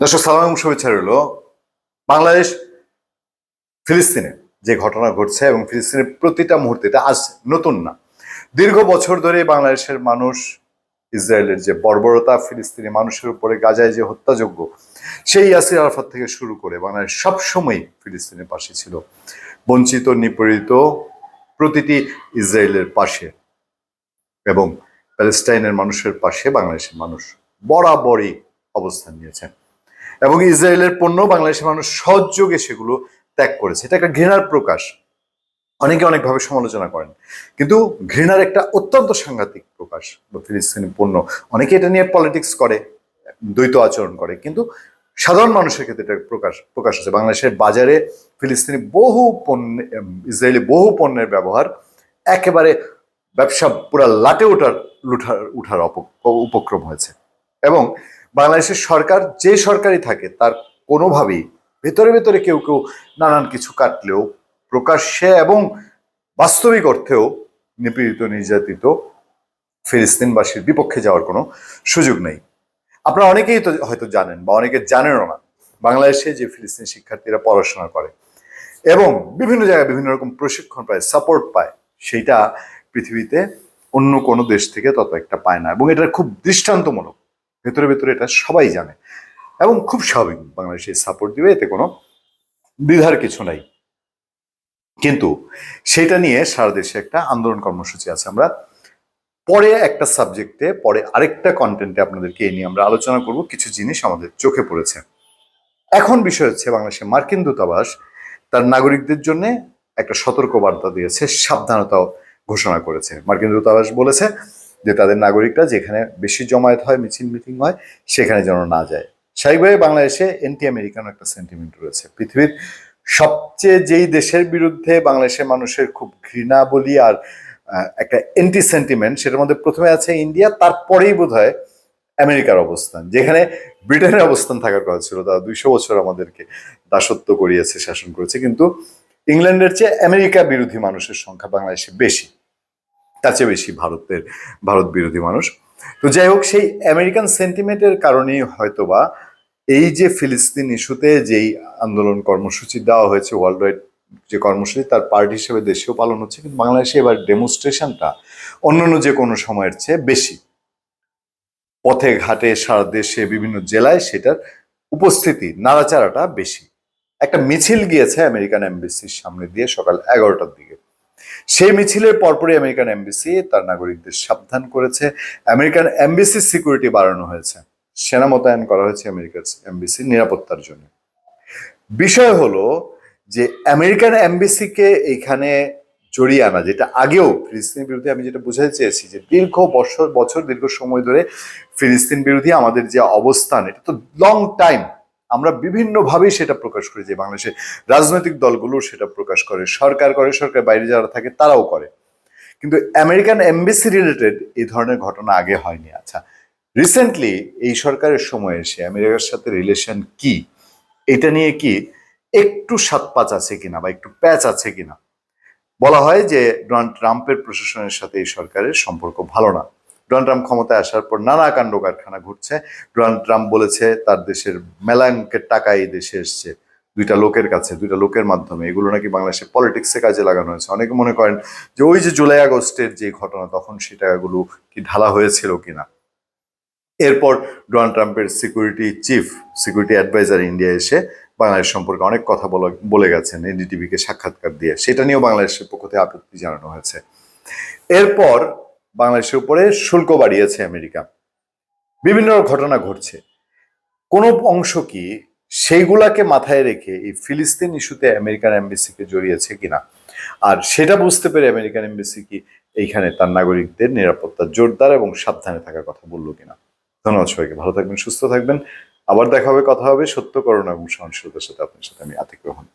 দর্শক, সালাম, শুভেচ্ছা রইল বাংলাদেশ ফিলিস্তিনে যে ঘটনা ঘটছে এবং ফিলিস্তিনের প্রতিটা মুহূর্তে এটা আজ নতুন না। দীর্ঘ বছর ধরে বাংলাদেশের মানুষ, ইসরায়েলের যে বর্বরতা, ফিলিস্তিনি মানুষের উপরে গাজায় যে হত্যাযোগ্য সেই ইয়াসির আরাফাত থেকে শুরু করে বাংলাদেশ সবসময় ফিলিস্তিনের পাশে ছিল। বঞ্চিত, নিপীড়িত প্রতিটি ইসরায়েলের পাশে এবং প্যালেস্টাইনের মানুষের পাশে বাংলাদেশের মানুষ বরাবরই অবস্থান নিয়েছেন এবং ইসরায়েলের পণ্য বাংলাদেশের মানুষ সহযোগে সেগুলো ত্যাগ করেছে। এটা একটা ঘৃণার প্রকাশ। অনেকে অনেকভাবে সমালোচনা করেন। কিন্তু ঘৃণার একটা অত্যন্ত সাংঘাতিক প্রকাশ ফিলিস্তিনি পণ্য। অনেকে এটা নিয়ে পলিটিক্স করে, দ্বৈত আচরণ করে। কিন্তু সাধারণ মানুষের ক্ষেত্রে এটা প্রকাশ প্রকাশ হচ্ছে। বাংলাদেশের বাজারে ফিলিস্তিনি বহু পণ্য, ইসরায়েলি বহু পণ্যের ব্যবহার একেবারে ব্যবসা পুরা লাটে ওঠার, লুঠার, উঠার উপক্রম হয়েছে। এবং বাংলাদেশের সরকার যে সরকারই থাকে, তার কোনোভাবেই ভেতরে ভেতরে কেউ কেউ নানান কিছু কাটলেও, প্রকাশ্যে এবং বাস্তবিক অর্থেও নিপীড়িত, নির্যাতিত ফিলিস্তিনবাসীর বিপক্ষে যাওয়ার কোনো সুযোগ নেই। আপনারা অনেকেই তো হয়তো জানেন বা অনেকে জানেনও না, বাংলাদেশে যে ফিলিস্তিন শিক্ষার্থীরা পড়াশোনা করে এবং বিভিন্ন জায়গায় বিভিন্ন রকম প্রশিক্ষণ পায় সাপোর্ট পায়, সেইটা পৃথিবীতে অন্য কোনো দেশ থেকে তত একটা পায় না এবং এটা খুব দৃষ্টান্তমূলক। ভেতরে ভেতরে এটা সবাই জানে। এবং খুব স্বাভাবিক বাংলাদেশে সাপোর্ট দিবে, এতে কোনো দ্বিধার কিছু নাই। কিন্তু সেটা নিয়ে সারা দেশে একটা আন্দোলন কর্মসূচি আছে। আমরা পরে একটা সাবজেক্টে পরে আরেকটা কন্টেন্টে আপনাদেরকে এই নিয়ে আমরা আলোচনা করব। কিছু জিনিস আমাদের চোখে পড়েছে। এখন বিষয় হচ্ছে বাংলাদেশের মার্কিন দূতাবাস তার নাগরিকদের জন্য একটা সতর্ক বার্তা দিয়েছে, সাবধানতা ঘোষণা করেছে। মার্কিন দূতাবাস বলেছে যে তাদের নাগরিকরা যেখানে বেশি জমায়েত হয়, মিছিল, মিটিং হয়, সেখানে যেন না যায়। স্বাভাবিকভাবে বাংলাদেশে এন্টি আমেরিকান একটা সেন্টিমেন্ট রয়েছে। পৃথিবীর সবচেয়ে যেই দেশের বিরুদ্ধে বাংলাদেশের মানুষের খুব ঘৃণা বলি আর একটা এন্টি সেন্টিমেন্ট সেটার মধ্যে প্রথমে আছে ইন্ডিয়া, তারপরেই বোধ হয় আমেরিকার অবস্থান। যেখানে ব্রিটেনের অবস্থান থাকার কথা ছিল, তারা দুইশো বছর আমাদেরকে দাসত্ব করিয়েছে, শাসন করেছে। কিন্তু ইংল্যান্ডের চেয়ে আমেরিকা বিরোধী মানুষের সংখ্যা বাংলাদেশে বেশি। তার চেয়ে বেশি ভারতের, ভারত বিরোধী মানুষ। তো যাই হোক, সেই আমেরিকান সেন্টিমেন্টের কারণেই হয়তোবা এই যে ফিলিস্তিন ইস্যুতে যেই আন্দোলন কর্মসূচি দেওয়া হয়েছে ওয়ার্ল্ড ওয়াইড যে কর্মসূচি, তার পার্ট হিসেবে দেশেও পালন হচ্ছে, কিন্তু বাংলাদেশে এবার ডেমনস্ট্রেশনটা অন্যান্য যে কোনো সময়ের চেয়ে বেশি। পথে, ঘাটে, সারা দেশে, বিভিন্ন জেলায় সেটার উপস্থিতি, নাড়াচাড়াটা বেশি। একটা মিছিল গিয়েছে আমেরিকান এমবেসির সামনে দিয়ে সকাল এগারোটার দিকে। সেই মিছিলের পরপরই আমেরিকান এমবেসি তার নাগরিকদের সাবধান করেছে। আমেরিকান এমবেসির সিকিউরিটি বাড়ানো হয়েছে। সেনা মোতায়েন করা হয়েছে আমেরিকার এমবেসির নিরাপত্তার জন্য। বিষয় হলো যে আমেরিকান এমবেসিকে এখানে জড়িয়ে আনা, যেটা আগেও ফিলিস্তিনের বিরুদ্ধে আমি যেটা বোঝাতে চেয়েছি যে দীর্ঘ বছর বছর, দীর্ঘ সময় ধরে ফিলিস্তিন বিরোধী আমাদের যে অবস্থান, এটা তো লং টাইম আমরা বিভিন্নভাবেই সেটা প্রকাশ করি যে বাংলাদেশের রাজনৈতিক দলগুলো সেটা প্রকাশ করে, সরকার করে সরকার বাইরে যারা থাকে তারাও করে। কিন্তু আমেরিকান এমবেসি রিলেটেড এই ধরনের ঘটনা আগে হয়নি। আচ্ছা রিসেন্টলি এই সরকারের সময় এসে আমেরিকার সাথে রিলেশন কি? এটা নিয়ে কি একটু সাত পাঁচ আছে কিনা বা একটু প্যাচ আছে কিনা? বলা হয় যে ডোনাল্ড ট্রাম্পের প্রশাসনের সাথে এই সরকারের সম্পর্ক ভালো না। ডোনাল্ড ট্রাম্প ক্ষমতায় আসার পর নানা কাণ্ড কারখানা ঘুরছে। ডোনাল্ড ট্রাম্প বলেছে, তার দেশের মেলাঙ্কের টাকা এই দেশে এসছে। দুইটা লোকের কাছে, দুইটা লোকের মাধ্যমে। এগুলো নাকি বাংলাদেশের পলিটিক্সে কাজে লাগানো হয়েছে। অনেকে মনে করেন যে ওই যে জুলাই আগস্টের যে ঘটনা, তখন সেই টাকাগুলো কি ঢালা হয়েছিল কিনা? এরপর ডোনাল্ড ট্রাম্পের security chief security adviser India এসে বাংলাদেশ সম্পর্কে অনেক কথা বলে বলে গেছেন এনডিটিভিকে সাক্ষাৎকার দিয়ে। সেটা নিয়েও বাংলাদেশের পক্ষ থেকে আপত্তি জানানো হয়েছে। এরপর বাংলাদেশের উপরে শুল্ক বাড়িয়েছে আমেরিকা। বিভিন্ন ঘটনা ঘটছে। কোনো অংশ কি সেইগুলাকে মাথায় রেখে এই ফিলিস্তিন ইস্যুতে আমেরিকান এমবেসিকে জড়িয়েছে কিনা? আর সেটা বুঝতে পেরে আমেরিকান এমবেসি কি এইখানে তার নাগরিকদের নিরাপত্তা জোরদার এবং সাবধানে থাকার কথা বলল কিনা? ধন্যবাদ সবাইকে। ভালো থাকবেন, সুস্থ থাকবেন। আবার দেখা হবে, কথা হবে সত্য করোনা এবং সহনশীলতার সাথে। আপনার সাথে আমি আতিক রহমান